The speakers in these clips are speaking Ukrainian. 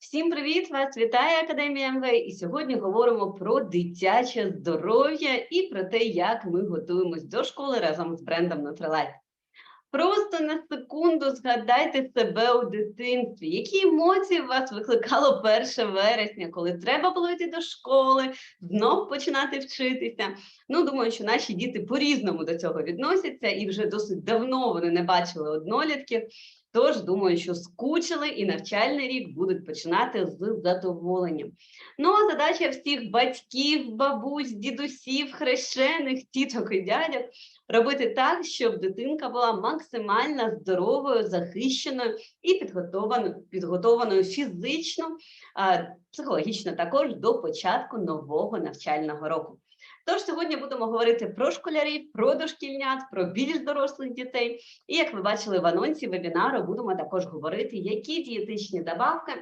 Всім привіт! Вас вітає Академія МВ. І сьогодні говоримо про дитяче здоров'я і про те, як ми готуємось до школи разом з брендом Nutrilite. Просто на секунду згадайте себе у дитинстві. Які емоції вас викликало 1 вересня, коли треба було йти до школи, знов починати вчитися. Ну, думаю, що наші діти по-різному до цього відносяться, і вже досить давно вони не бачили однолітків. Тож думаю, що скучили і навчальний рік будуть починати з задоволенням. Ну а задача всіх батьків, бабусь, дідусів, хрещених, тіток і дядьок робити так, щоб дитинка була максимально здоровою, захищеною і підготованою, підготованою фізично, психологічно також до початку нового навчального року. Тож сьогодні будемо говорити про школярів, про дошкільнят, про більш дорослих дітей. І як ви бачили в анонсі вебінару, будемо також говорити, які дієтичні добавки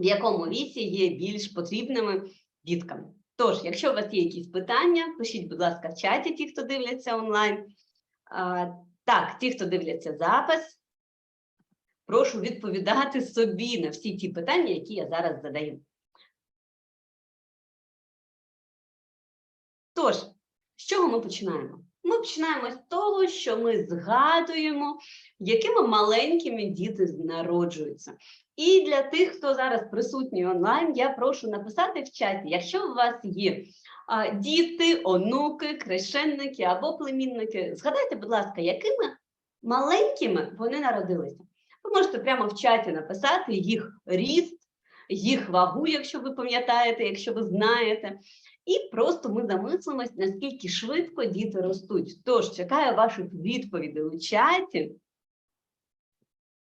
в якому віці є більш потрібними діткам. Тож, якщо у вас є якісь питання, пишіть, будь ласка, в чаті, ті, хто дивляться онлайн. А, Так, ті, хто дивляться запис, прошу відповідати собі на всі ті питання, які я зараз задаю. Тож, з чого ми починаємо? Ми починаємо з того, що ми згадуємо, якими маленькими діти народжуються. І для тих, хто зараз присутній онлайн, я прошу написати в чаті, якщо у вас є а, діти, онуки, крещенники або племінники, згадайте, будь ласка, якими маленькими вони народилися. Ви можете прямо в чаті написати їх ріст, їх вагу, якщо ви пам'ятаєте, якщо ви знаєте. І просто ми замислимось, наскільки швидко діти ростуть. Тож чекаю ваших відповідей у чаті,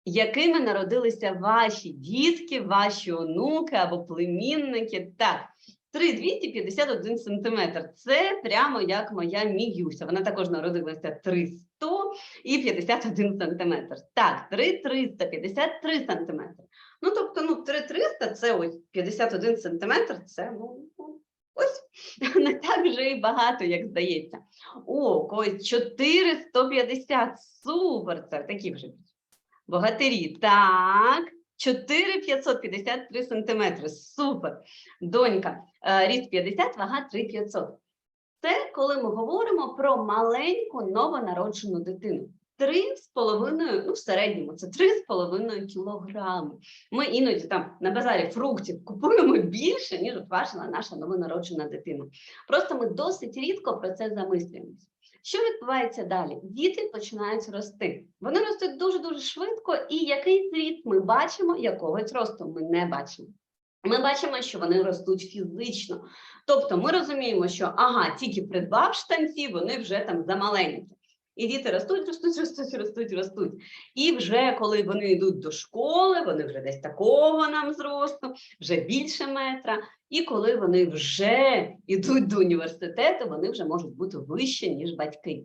якими народилися ваші дітки, ваші онуки або племінники. Так, 3,251 см. Це прямо як моя міюся. Вона також народилася 300 і 51 см. Так, 3,353 см. Ну, тобто, ну, 3,300 це ось 51 см, це ну, Ось не так вже і багато, як здається. О, когось 450. Супер! Це такі вже богатирі. Так, 4,553 сантиметри. Супер. Донька, е, ріст 50, вага 3,500. Це коли ми говоримо про маленьку новонароджену дитину. 3,5, ну в середньому це 3,5 кілограми. Ми іноді там на базарі фруктів купуємо більше, ніж важила наша новонароджена дитина. Просто ми досить рідко про це замислюємося. Що відбувається далі? Діти починають рости. Вони ростуть дуже-дуже швидко, і якийсь ріст ми бачимо, якогось росту ми не бачимо. Ми бачимо, що вони ростуть фізично. Тобто ми розуміємо, що ага, тільки придбав штанці, вони вже там замаленькі. І діти ростуть, ростуть, ростуть, ростуть, ростуть. І вже коли вони йдуть до школи, вони вже десь такого нам зросту, вже більше метра. І коли вони вже йдуть до університету, вони вже можуть бути вище, ніж батьки.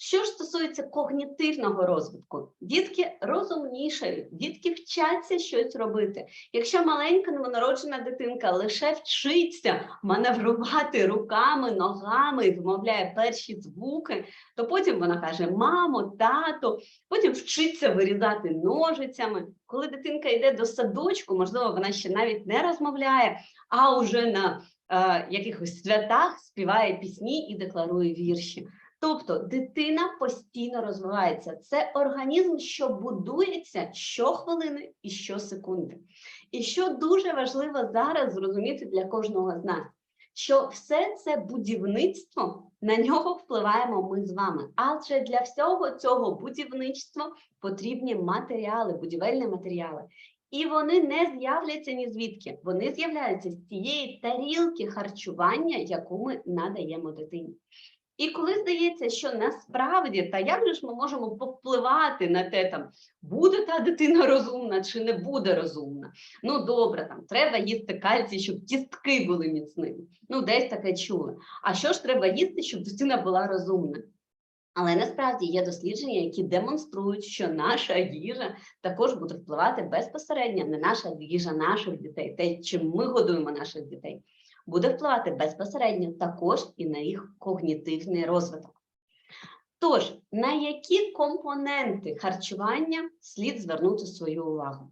Що ж стосується когнітивного розвитку, дітки розумнішають, дітки вчаться щось робити. Якщо маленька новонароджена дитинка лише вчиться маневрувати руками, ногами і вимовляє перші звуки, то потім вона каже Мамо, тато, потім вчиться вирізати ножицями. Коли дитинка йде до садочку, можливо, вона ще навіть не розмовляє, а вже на е, якихось святах співає пісні і декларує вірші. Тобто дитина постійно розвивається. Це організм, що будується щохвилини і щосекунди. І що дуже важливо зараз зрозуміти для кожного з нас, що все це будівництво на нього впливаємо ми з вами. Адже для всього цього будівництва потрібні матеріали, будівельні матеріали. І вони не з'являться ні звідки. Вони з'являються з цієї тарілки харчування, яку ми надаємо дитині. І коли здається, що насправді та як же ж ми можемо повпливати на те, там буде та дитина розумна чи не буде розумна. Ну добре, там треба їсти кальцій, щоб кістки були міцними. Ну, десь таке чули. А що ж треба їсти, щоб дитина була розумна? Але насправді є дослідження, які демонструють, що наша їжа також буде впливати безпосередньо на наша їжа наших дітей, те, чим ми годуємо наших дітей буде впливати безпосередньо також і на їх когнітивний розвиток. Тож, на які компоненти харчування слід звернути свою увагу?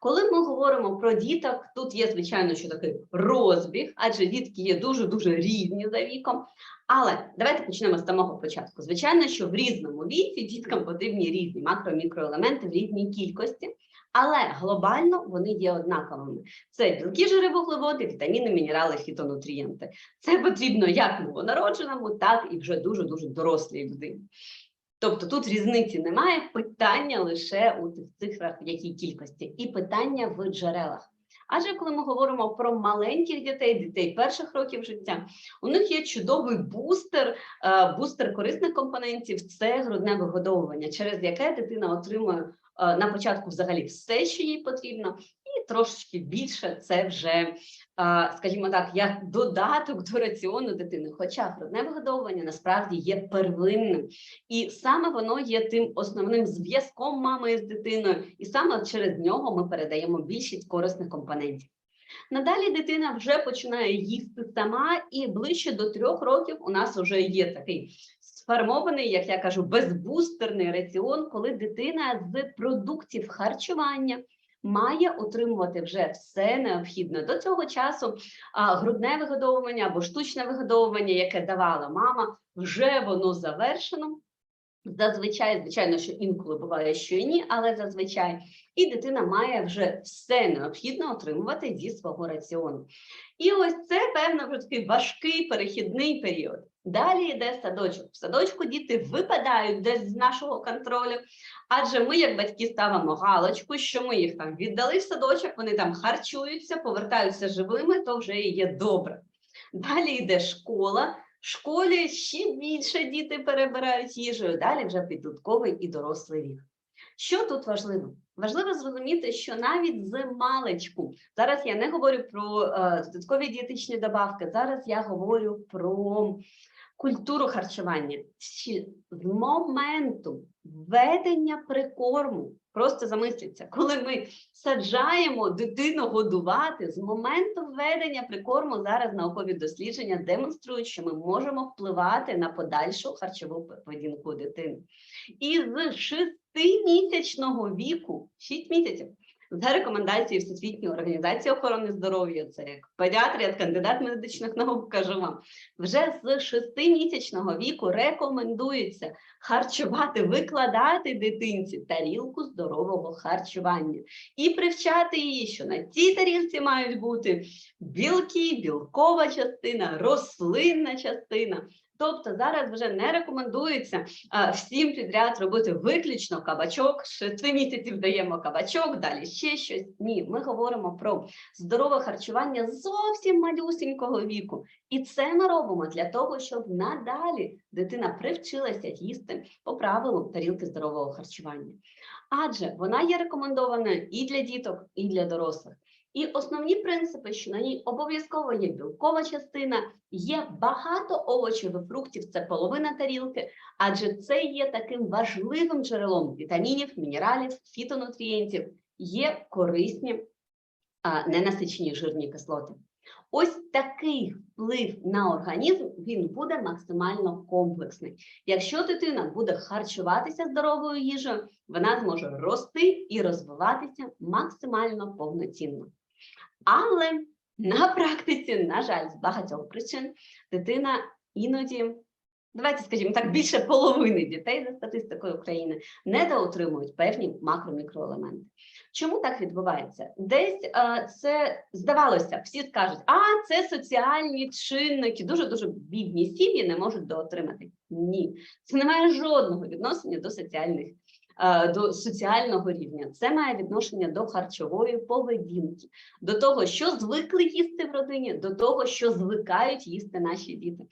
Коли ми говоримо про діток, тут є, звичайно, що такий розбіг, адже дітки є дуже-дуже різні за віком. Але давайте почнемо з самого початку. Звичайно, що в різному віці діткам потрібні різні макро-мікроелементи в різній кількості, але глобально вони є однаковими. Це білки, жири, вуглеводи, вітаміни, мінерали, фітонутрієнти. Це потрібно як новонародженому, так і вже дуже-дуже дорослій людині. Тобто тут різниці немає, питання лише у тих цифрах, в якій кількості, і питання в джерелах. Адже коли ми говоримо про маленьких дітей, дітей перших років життя, у них є чудовий бустер, е, бустер корисних компонентів це грудне вигодовування, через яке дитина отримує на початку взагалі все, що їй потрібно, і трошечки більше це вже, е, скажімо так, як додаток до раціону дитини. Хоча грудне вигодовування насправді є первинним, і саме воно є тим основним зв'язком мами з дитиною, і саме через нього ми передаємо більшість корисних компонентів. Надалі дитина вже починає їсти сама, і ближче до трьох років у нас вже є такий сформований, як я кажу, безбустерний раціон, коли дитина з продуктів харчування має отримувати вже все необхідне. До цього часу а, грудне вигодовування або штучне вигодовування, яке давала мама, вже воно завершено. Зазвичай, звичайно, що інколи буває, що і ні, але зазвичай і дитина має вже все необхідне отримувати зі свого раціону. І ось це, певно, такий важкий перехідний період. Далі йде садочок. В садочку діти випадають десь з нашого контролю, адже ми, як батьки, ставимо галочку, що ми їх там віддали в садочок, вони там харчуються, повертаються живими, то вже і є добре. Далі йде школа. В школі ще більше діти перебирають їжею, далі вже підлітковий і дорослий вік. Що тут важливо? Важливо зрозуміти, що навіть з маличку, зараз я не говорю про е, додаткові дієтичні добавки, зараз я говорю про культуру харчування. З моменту введення прикорму, просто замисліться, коли ми саджаємо дитину годувати, з моменту введення прикорму зараз наукові дослідження демонструють, що ми можемо впливати на подальшу харчову поведінку дитини. І з шестимісячного віку, 6 місяців, за рекомендацією Всесвітньої організації охорони здоров'я, це як педіатр, як кандидат медичних наук, кажу вам, вже з шестимісячного віку рекомендується харчувати, викладати дитинці тарілку здорового харчування і привчати її, що на цій тарілці мають бути білки, білкова частина, рослинна частина. Тобто зараз вже не рекомендується а, всім підряд робити виключно кабачок. Шести місяців даємо кабачок, далі ще щось. Ні, ми говоримо про здорове харчування зовсім малюсінького віку. І це ми робимо для того, щоб надалі дитина привчилася їсти по правилу тарілки здорового харчування. Адже вона є рекомендована і для діток, і для дорослих. І основні принципи, що на ній обов'язково є білкова частина, є багато овочів і фруктів, це половина тарілки, адже це є таким важливим джерелом вітамінів, мінералів, фітонутрієнтів, є корисні а, ненасичені жирні кислоти. Ось такий вплив на організм він буде максимально комплексний. Якщо дитина буде харчуватися здоровою їжею, вона зможе рости і розвиватися максимально повноцінно. Але на практиці, на жаль, з багатьох причин дитина іноді, давайте скажімо так, більше половини дітей за статистикою України недоотримують певні макро-мікроелементи. Чому так відбувається? Десь е, це здавалося, всі скажуть, а це соціальні чинники, дуже дуже бідні сім'ї не можуть доотримати. Ні, це не має жодного відношення до соціальних до соціального рівня. Це має відношення до харчової поведінки, до того, що звикли їсти в родині, до того, що звикають їсти наші діти.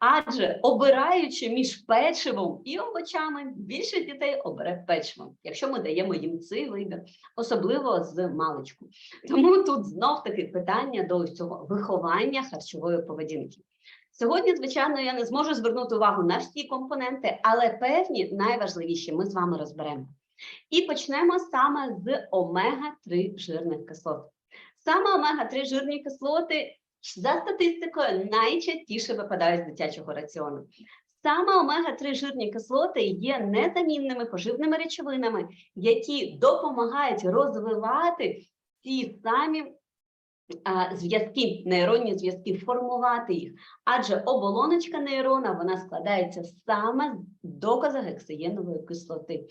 Адже обираючи між печивом і овочами, більше дітей обере печивом, якщо ми даємо їм цей вибір, особливо з маличку. Тому тут знов таки питання до цього виховання харчової поведінки. Сьогодні, звичайно, я не зможу звернути увагу на всі компоненти, але певні найважливіші ми з вами розберемо. І почнемо саме з омега-3 жирних кислот. Саме омега-3 жирні кислоти за статистикою найчастіше випадають з дитячого раціону. Саме омега-3 жирні кислоти є незамінними поживними речовинами, які допомагають розвивати ті самі зв'язки, нейронні зв'язки, формувати їх. Адже оболоночка нейрона вона складається саме з доказа гексаєнової кислоти.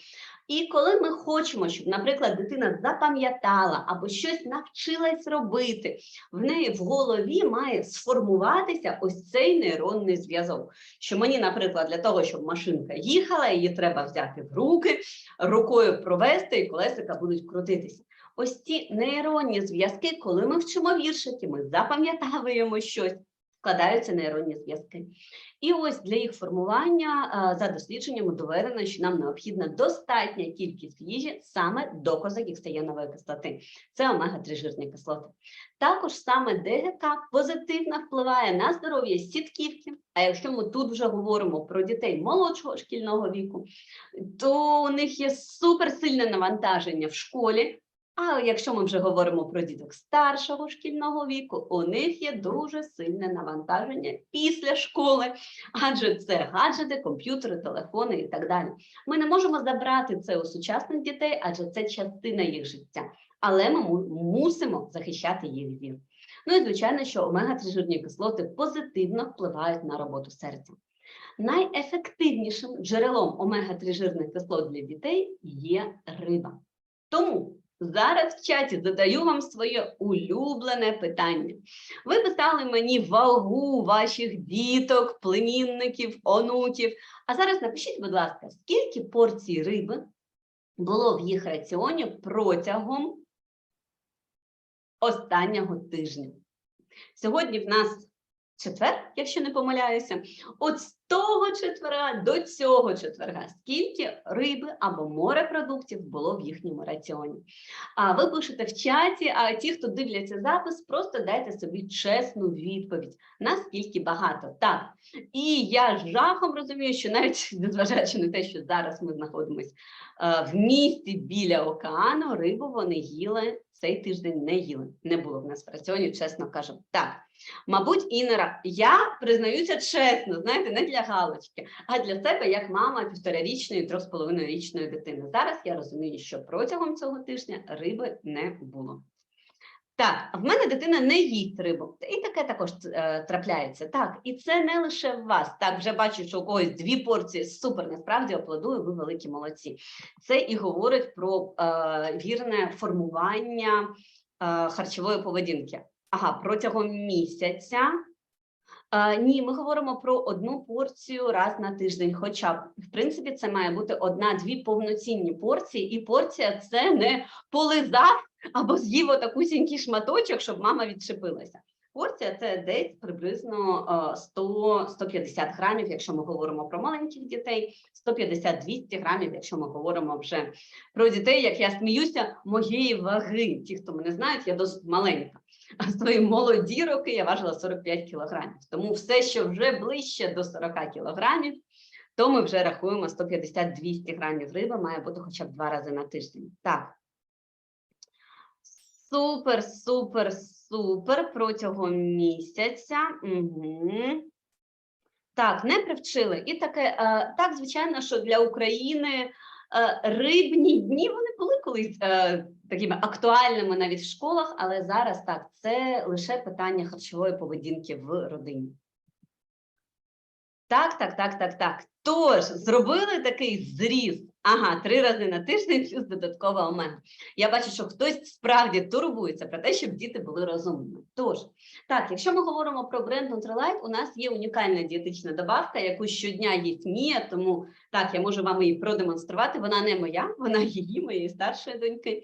І коли ми хочемо, щоб, наприклад, дитина запам'ятала або щось навчилась робити, в неї в голові має сформуватися ось цей нейронний зв'язок. Що мені, наприклад, для того, щоб машинка їхала, її треба взяти в руки, рукою провести, і колесика будуть крутитися. Ось ці нейронні зв'язки, коли ми вчимо віршики, ми запам'ятовуємо щось, складаються нейронні зв'язки. І ось для їх формування за дослідженнями доведено, що нам необхідна достатня кількість їжі саме доказу гексаєнової кислоти. Це омега-3 жирні кислоти. Також саме ДГК позитивно впливає на здоров'я сітківки. А якщо ми тут вже говоримо про дітей молодшого шкільного віку, то у них є суперсильне навантаження в школі. А якщо ми вже говоримо про діток старшого шкільного віку, у них є дуже сильне навантаження після школи, адже це гаджети, комп'ютери, телефони і так далі. Ми не можемо забрати це у сучасних дітей, адже це частина їх життя. Але ми мусимо захищати їх зір. Ну і звичайно, що омега-3 жирні кислоти позитивно впливають на роботу серця. Найефективнішим джерелом омега-3 жирних кислот для дітей є риба. Тому зараз в чаті задаю вам своє улюблене питання. Ви писали мені вагу ваших діток, племінників, онуків. А зараз напишіть, будь ласка, скільки порцій риби було в їх раціоні протягом останнього тижня. Сьогодні в нас четвер, якщо не помиляюся. От того четверга до цього четверга, скільки риби або морепродуктів було в їхньому раціоні. А ви пишете в чаті, а ті, хто дивляться запис, просто дайте собі чесну відповідь, наскільки багато. Так, і я з жахом розумію, що навіть незважаючи на те, що зараз ми знаходимося в місті біля океану, рибу вони їли цей тиждень не їли. Не було в нас в раціоні, чесно кажу. Так, мабуть, Інера, я признаюся чесно, знаєте, не для галочки, а для себе як мама півторарічної, трьох з половиною річної дитини. Зараз я розумію, що протягом цього тижня риби не було. Так, в мене дитина не їсть рибу, і таке також е, трапляється. Так, і це не лише в вас. Так, вже бачу, що у когось дві порції супер. Насправді аплодую, ви великі молодці. Це і говорить про е, вірне формування е, харчової поведінки. Ага, протягом місяця. Е, ні, ми говоримо про одну порцію раз на тиждень. Хоча в принципі це має бути одна-дві повноцінні порції, і порція це не полизав або з'їв отакусінький шматочок, щоб мама відчепилася. Порція це десь приблизно е, 100-150 грамів, якщо ми говоримо про маленьких дітей, 150-200 грамів, якщо ми говоримо вже про дітей, як я сміюся, моєї ваги. Ті, хто мене знають, я досить маленька. А свої молоді роки я важила 45 кілограмів. Тому все, що вже ближче до 40 кілограмів, то ми вже рахуємо 150-200 грамів риби, має бути хоча б два рази на тиждень. Так. Супер, супер, супер протягом місяця. Угу. Так, не привчили. І таке, е, так, звичайно, що для України е, рибні дні вони були колись е, такими актуальними навіть в школах, але зараз так, це лише питання харчової поведінки в родині. Так, так, так, так, так. Тож, зробили такий зріз. Ага, три рази на тиждень плюс додаткова омега. Я бачу, що хтось справді турбується про те, щоб діти були розумними. Тож, так, якщо ми говоримо про бренд Nutrilite, у нас є унікальна дієтична добавка, яку щодня їсть Мія, тому так, я можу вам її продемонструвати. Вона не моя, вона її, моєї старшої доньки.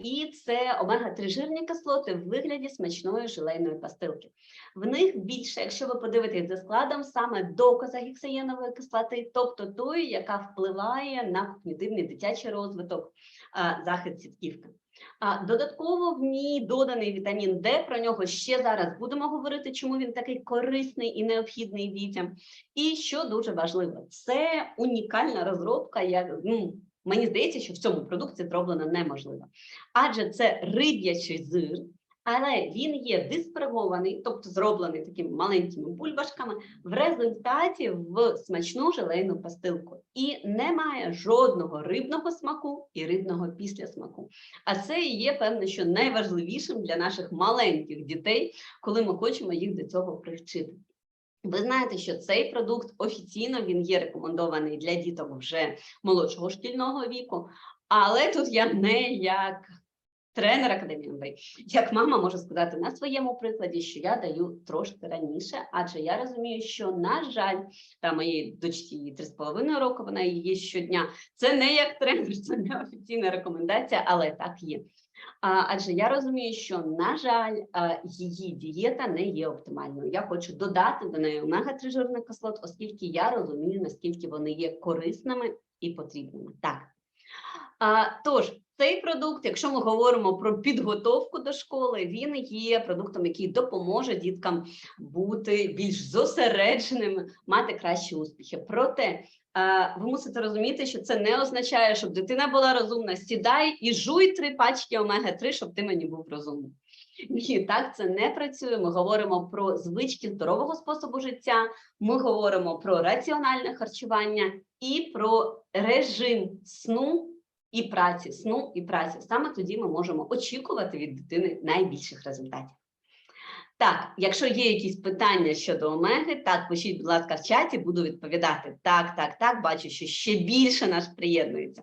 І це омега-3 жирні кислоти в вигляді смачної желейної пастилки. В них більше, якщо ви подивитесь за складом, саме доказа гексаєнової кислоти, тобто тої, яка впливає на когнітивний дитячий розвиток, захист сітківки. А додатково в ній доданий вітамін Д. Про нього ще зараз будемо говорити, чому він такий корисний і необхідний дітям. І що дуже важливо, це унікальна розробка. як ну мені здається, що в цьому продукті зроблено неможливо, адже це риб'ячий зир. але він є диспергований, тобто зроблений такими маленькими бульбашками, в результаті в смачну желейну пастилку і не має жодного рибного смаку і рибного післясмаку. А це і є певно, що найважливішим для наших маленьких дітей, коли ми хочемо їх до цього привчити. Ви знаєте, що цей продукт офіційно він є рекомендований для діток вже молодшого шкільного віку, але тут я не як тренер академії як мама можу сказати на своєму прикладі, що я даю трошки раніше, адже я розумію, що на жаль, та моїй дочці їй 3,5 роки, вона її щодня. Це не як тренер, це не офіційна рекомендація, але так є. Адже я розумію, що на жаль, її дієта не є оптимальною. Я хочу додати до неї омега-3 жирних кислот, оскільки я розумію, наскільки вони є корисними і потрібними. Так. Тож, цей продукт, якщо ми говоримо про підготовку до школи, він є продуктом, який допоможе діткам бути більш зосередженими, мати кращі успіхи. Проте ви мусите розуміти, що це не означає, щоб дитина була розумна. Сідай і жуй три пачки омега-3, щоб ти мені був розумний. Ні, так це не працює. Ми говоримо про звички здорового способу життя. Ми говоримо про раціональне харчування і про режим сну і праці, сну і праці. Саме тоді ми можемо очікувати від дитини найбільших результатів. Так, якщо є якісь питання щодо омеги, так пишіть, будь ласка, в чаті, буду відповідати. Так, так, так, бачу, що ще більше нас приєднується.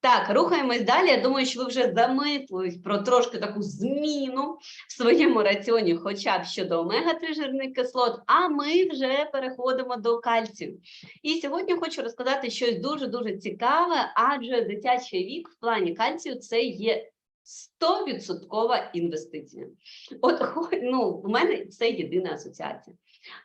Так, рухаємось далі. Я думаю, що ви вже замислились про трошки таку зміну в своєму раціоні, хоча б щодо омега-3 жирних кислот, а ми вже переходимо до кальцію. І сьогодні хочу розказати щось дуже-дуже цікаве, адже дитячий вік в плані кальцію це є 100% інвестиція. От ну, у мене це єдина асоціація.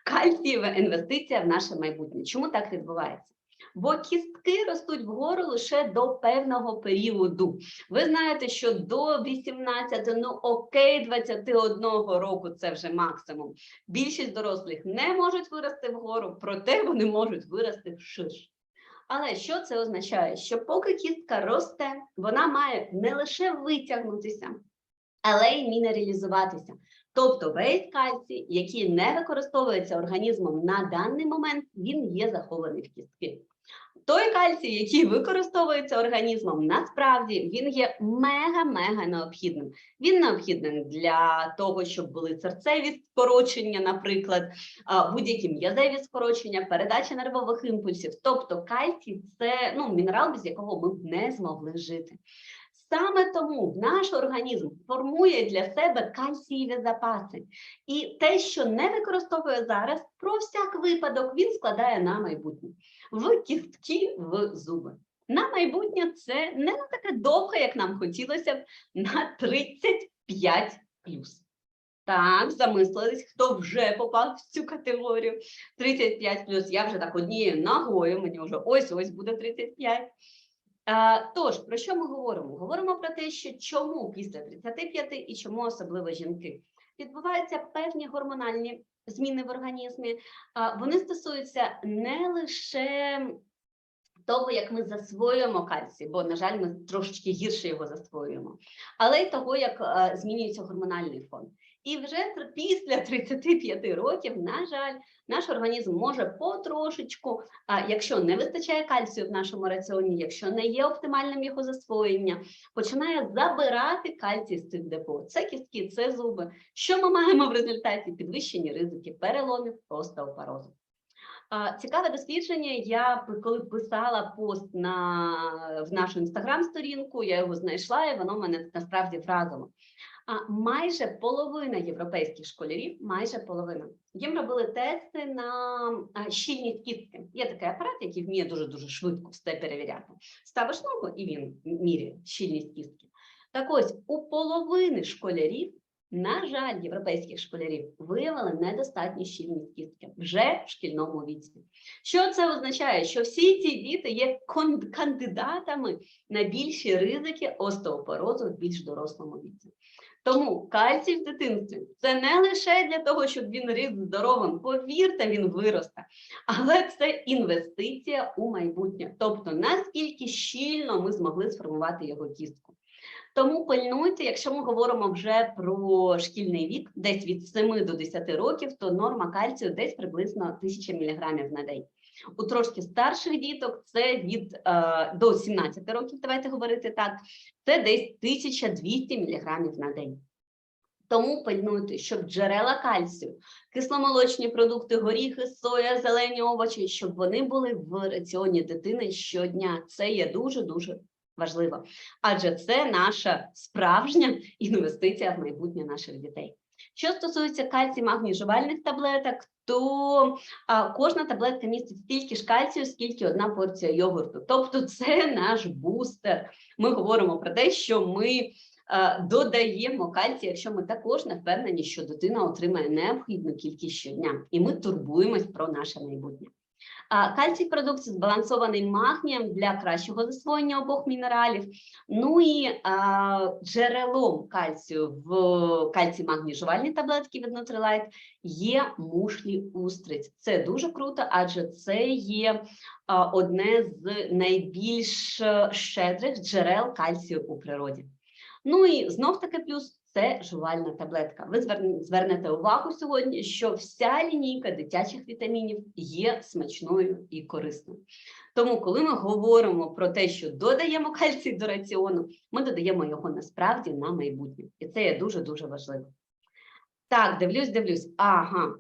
Кальцієва інвестиція в наше майбутнє. Чому так відбувається? Бо кістки ростуть вгору лише до певного періоду. Ви знаєте, що до 18, ну окей, 21 року це вже максимум. Більшість дорослих не можуть вирости вгору, проте вони можуть вирости вширш. Але що це означає? Що поки кістка росте, вона має не лише витягнутися, але й мінералізуватися. Тобто весь кальцій, який не використовується організмом на даний момент, він є захований в кістки. Той кальцій, який використовується організмом, насправді він є мега-мега необхідним. Він необхідним для того, щоб були серцеві скорочення, наприклад, будь-які м'язеві скорочення, передача нервових імпульсів. Тобто кальцій – це ну, мінерал, без якого ми б не змогли жити. Саме тому наш організм формує для себе кальцієві запаси, і те, що не використовує зараз, про всяк випадок він складає на майбутнє в кістки в зуби. На майбутнє це не на таке довге, як нам хотілося б, на 35 плюс. Так, замислились, хто вже попав в цю категорію 35 плюс. Я вже так однією ногою, мені вже ось-ось буде 35. А, Тож, про що ми говоримо? Говоримо про те, що чому після 35 і чому особливо жінки. Відбуваються певні гормональні зміни в організмі, вони стосуються не лише того, як ми засвоюємо кальцій, бо, на жаль, ми трошечки гірше його засвоюємо, але й того, як змінюється гормональний фон. І вже після 35 років, на жаль, наш організм може потрошечку, якщо не вистачає кальцію в нашому раціоні, якщо не є оптимальним його засвоєння, починає забирати кальцій з цих депо. Це кістки, це зуби. Що ми маємо в результаті? Підвищені ризики переломів, остеопорозу. Цікаве дослідження. Я коли писала пост на в нашу інстаграм-сторінку, я його знайшла, і воно мене насправді вразило. А майже половина європейських школярів, майже половина, їм робили тести на щільність кістки. Є такий апарат, який вміє дуже дуже швидко все перевіряти. Ставиш ногу, і він міряє щільність кістки. Так ось у половини школярів на жаль, європейських школярів виявили недостатню щільність кістки вже в шкільному віці. Що це означає? Що всі ці діти є кандидатами на більші ризики остеопорозу в більш дорослому віці. Тому кальцій в дитинстві це не лише для того, щоб він ріс здоровим, повірте, він виросте, але це інвестиція у майбутнє. Тобто, наскільки щільно ми змогли сформувати його кістку. Тому пильнуйте, якщо ми говоримо вже про шкільний вік, десь від 7 до 10 років, то норма кальцію десь приблизно 1000 мг на день. У трошки старших діток це від е, до 17 років, давайте говорити так, це десь 1200 мг на день. Тому пильнуйте, щоб джерела кальцію, кисломолочні продукти, горіхи, соя, зелені овочі, щоб вони були в раціоні дитини щодня. Це є дуже-дуже важливо, адже це наша справжня інвестиція в майбутнє наших дітей. Що стосується кальцій магній жувальних таблеток, то а, кожна таблетка містить стільки ж кальцію, скільки одна порція йогурту. Тобто, це наш бустер. Ми говоримо про те, що ми додаємо кальцій, якщо ми також не впевнені, що дитина отримає необхідну кількість щодня, і ми турбуємось про наше майбутнє. Кальцій продукт збалансований магнієм для кращого засвоєння обох мінералів. Ну і джерелом кальцію в кальцій магній жувальні таблетки від Nutrilite є мушлі устриць. Це дуже круто, адже це є одне з найбільш е, щедрих джерел кальцію у природі. Ну і знов таки плюс це жувальна таблетка. Ви звернете увагу сьогодні, що вся лінійка дитячих вітамінів є смачною і корисною. Тому, коли ми говоримо про те, що додаємо кальцій до раціону, ми додаємо його насправді на майбутнє. І це є дуже дуже важливо. Так, дивлюсь, дивлюсь. Ага.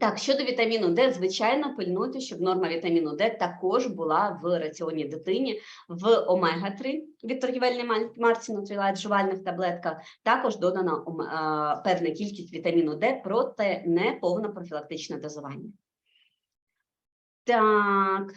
Так, щодо вітаміну Д, звичайно, пильнуйте, щоб норма вітаміну Д також була в раціоні дитині в омега-3 від торгівельної марці Nutrilite жувальних таблетках. Також додана певна кількість вітаміну Д, проте не повне профілактичне дозування. Так.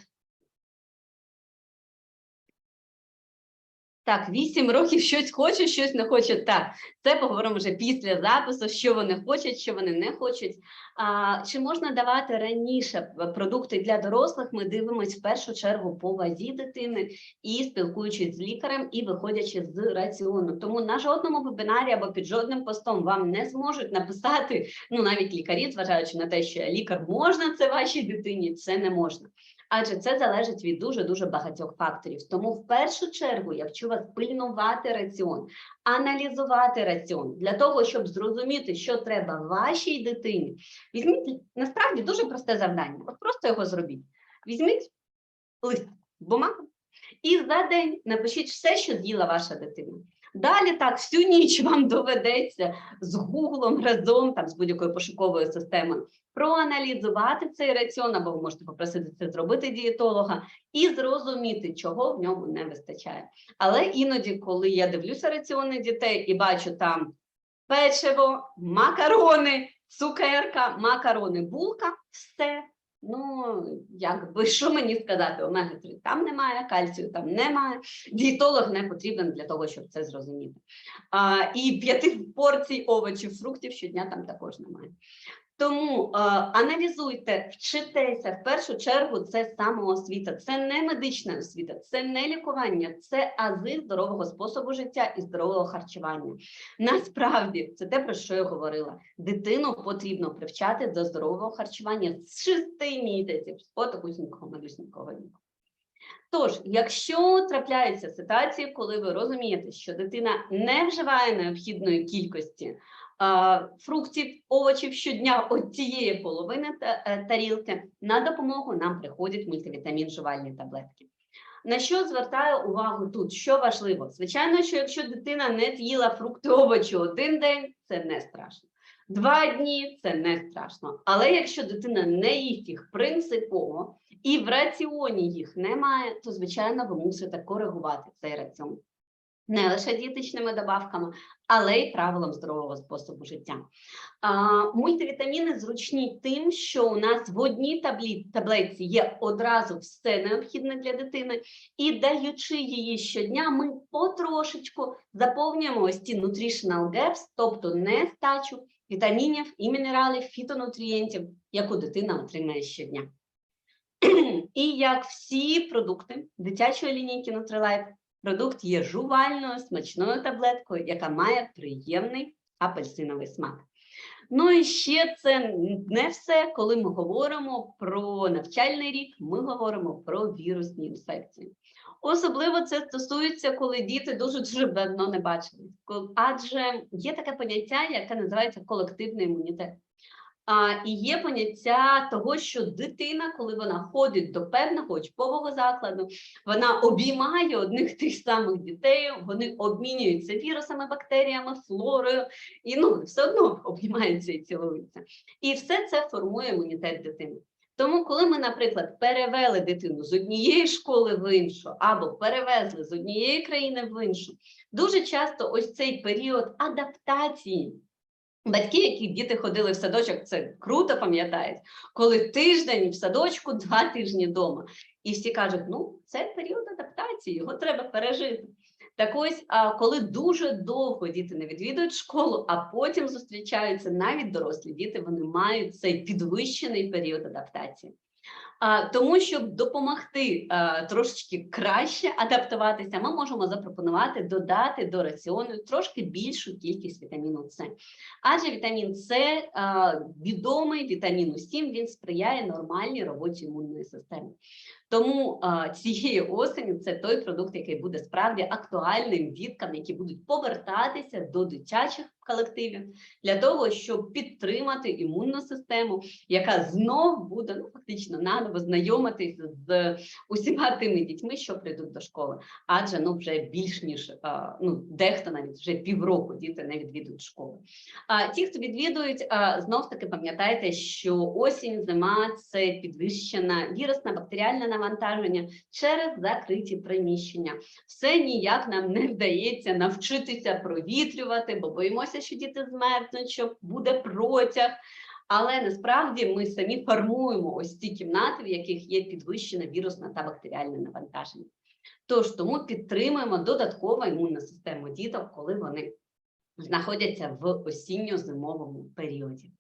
Так, 8 років щось хочуть, щось не хочуть. Так, це поговоримо вже після запису, що вони хочуть, що вони не хочуть. А, чи можна давати раніше продукти для дорослих? Ми дивимося в першу чергу по вазі дитини і спілкуючись з лікарем, і виходячи з раціону. Тому на жодному вебінарі або під жодним постом вам не зможуть написати, ну навіть лікарі, зважаючи на те, що лікар можна це вашій дитині, це не можна. Адже це залежить від дуже дуже багатьох факторів. Тому в першу чергу я вчу вас пильнувати раціон, аналізувати раціон для того, щоб зрозуміти, що треба вашій дитині. Візьміть насправді дуже просте завдання. От просто його зробіть. Візьміть лист, бумагу, і за день напишіть все, що з'їла ваша дитина. Далі так, всю ніч вам доведеться з Гуглом разом там з будь-якою пошуковою системою проаналізувати цей раціон, або ви можете попросити це зробити дієтолога, і зрозуміти, чого в ньому не вистачає. Але іноді, коли я дивлюся раціони дітей і бачу там печиво, макарони, цукерка, макарони, булка, все. Ну, якби що мені сказати, омега 3 там немає, кальцію там немає. Дієтолог не потрібен для того, щоб це зрозуміти. А, і п'яти порцій овочів, фруктів щодня там також немає. Тому е, аналізуйте, вчитеся в першу чергу. Це самоосвіта, це не медична освіта, це не лікування, це ази здорового способу життя і здорового харчування. Насправді це те, про що я говорила. Дитину потрібно привчати до здорового харчування з 6 місяців, отакусінького малюсінького віку. Тож, якщо трапляються ситуації, коли ви розумієте, що дитина не вживає необхідної кількості фруктів, овочів щодня от цієї половини е, тарілки, на допомогу нам приходять мультивітамін жувальні таблетки. На що звертаю увагу тут? Що важливо? Звичайно, що якщо дитина не з'їла фрукти овочі один день, це не страшно. Два дні це не страшно. Але якщо дитина не їсть їх принципово і в раціоні їх немає, то звичайно ви мусите коригувати цей раціон. Не лише дієтичними добавками, але й правилом здорового способу життя. А, мультивітаміни зручні тим, що у нас в одній таблі, таблетці є одразу все необхідне для дитини, і даючи її щодня, ми потрошечку заповнюємо ось ці nutritional gaps, тобто нестачу вітамінів і мінералів, фітонутрієнтів, яку дитина отримає щодня. І як всі продукти дитячої лінійки Nutrilite, продукт є жувальною смачною таблеткою, яка має приємний апельсиновий смак. Ну і ще це не все, коли ми говоримо про навчальний рік, ми говоримо про вірусні інфекції. Особливо це стосується, коли діти дуже дуже давно не бачились. Адже є таке поняття, яке називається колективний імунітет. А, і є поняття того, що дитина, коли вона ходить до певного учбового закладу, вона обіймає одних тих самих дітей, вони обмінюються вірусами, бактеріями, флорою, і ну все одно обіймаються і цілуються. І все це формує імунітет дитини. Тому, коли ми, наприклад, перевели дитину з однієї школи в іншу, або перевезли з однієї країни в іншу, дуже часто ось цей період адаптації. Батьки, які діти ходили в садочок, це круто пам'ятають, коли тиждень в садочку, два тижні вдома. І всі кажуть, ну це період адаптації, його треба пережити. Так ось, а коли дуже довго діти не відвідують школу, а потім зустрічаються навіть дорослі діти, вони мають цей підвищений період адаптації. Тому, щоб допомогти трошечки краще адаптуватися, ми можемо запропонувати додати до раціону трошки більшу кількість вітаміну С. Адже вітамін С відомий вітаміну 7, він сприяє нормальній роботі імунної системи. Тому а, цієї осені це той продукт, який буде справді актуальним діткам, які будуть повертатися до дитячих колективів для того, щоб підтримати імунну систему, яка знов буде ну фактично наново знайомитися з усіма тими дітьми, що прийдуть до школи. Адже ну вже більш ніж а, ну дехто навіть вже півроку діти не відвідують школу. А ті, хто відвідують, а, знов таки пам'ятайте, що осінь, зима це підвищена вірусна бактеріальне навантаження через закриті приміщення. Все ніяк нам не вдається навчитися провітрювати, бо боїмося, що діти змерзнуть, що буде протяг. Але насправді ми самі формуємо ось ці кімнати, в яких є підвищене вірусне та бактеріальне навантаження. Тож тому підтримуємо додатково імунну систему діток, коли вони знаходяться в осінньо-зимовому періоді.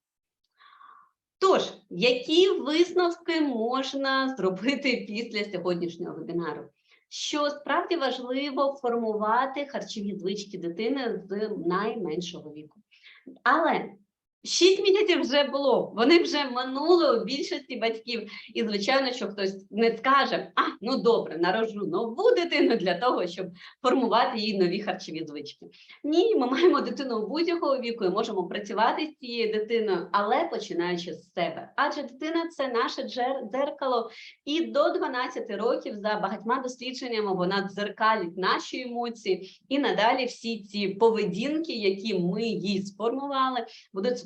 Тож, які висновки можна зробити після сьогоднішнього вебінару? Що справді важливо формувати харчові звички дитини з найменшого віку. Але 6 місяців вже було, вони вже минули у більшості батьків. І, звичайно, що хтось не скаже, а ну добре, народжу нову дитину для того, щоб формувати їй нові харчові звички. Ні, ми маємо дитину будь-якого віку і можемо працювати з цією дитиною, але починаючи з себе. Адже дитина це наше дзеркало, і до 12 років за багатьма дослідженнями вона дзеркалить наші емоції, і надалі всі ці поведінки, які ми їй сформували, будуть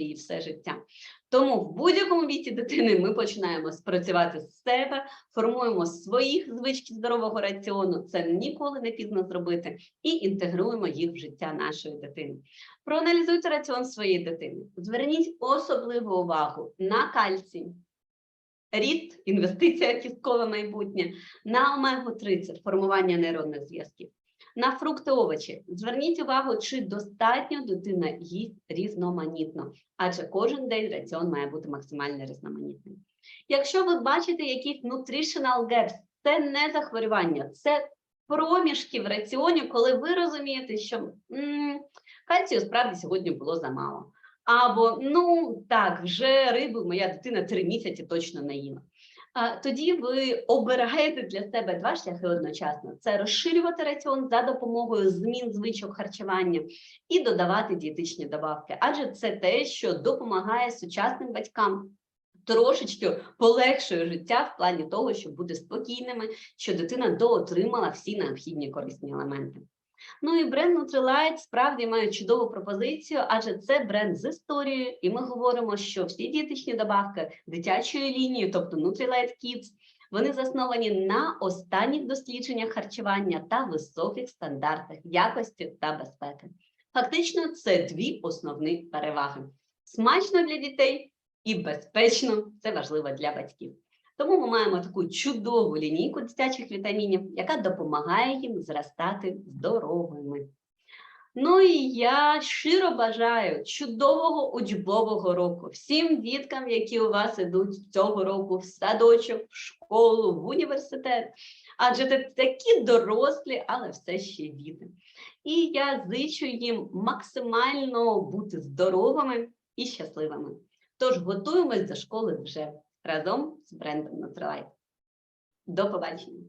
її все життя. Тому в будь-якому віці дитини ми починаємо спрацювати з себе, формуємо своїх звички здорового раціону. Це ніколи не пізно зробити, і інтегруємо їх в життя нашої дитини. Проаналізуйте раціон своєї дитини. Зверніть особливу увагу на кальцій. Рід, інвестиція кісткове майбутнє, на омегу-3 це формування нейронних зв'язків, на фрукти овочі. Зверніть увагу, чи достатньо дитина їсть різноманітно, адже кожен день раціон має бути максимально різноманітним. Якщо ви бачите якісь nutritional gaps, це не захворювання, це проміжки в раціоні, коли ви розумієте, що кальцію справді сьогодні було замало. Або ну так, вже риби моя дитина три місяці точно не їла. Тоді ви обираєте для себе два шляхи одночасно: це розширювати раціон за допомогою змін звичок харчування і додавати дієтичні добавки, адже це те, що допомагає сучасним батькам. Трошечки полегшує життя в плані того, щоб бути спокійними, що дитина доотримала всі необхідні корисні елементи. Ну і бренд Nutrilite справді має чудову пропозицію, адже це бренд з історією, і ми говоримо, що всі дієтичні добавки дитячої лінії, тобто Nutrilite Kids, вони засновані на останніх дослідженнях харчування та високих стандартах якості та безпеки. Фактично, це дві основні переваги: смачно для дітей і безпечно це важливо для батьків. Тому ми маємо таку чудову лінійку дитячих вітамінів, яка допомагає їм зростати здоровими. Ну і я щиро бажаю чудового учбового року всім діткам, які у вас ідуть цього року в садочок, в школу, в університет. Адже це такі дорослі, але все ще діти. І я зичу їм максимально бути здоровими і щасливими. Тож готуємось до школи вже разом з брендом Nutrilite. До побачення!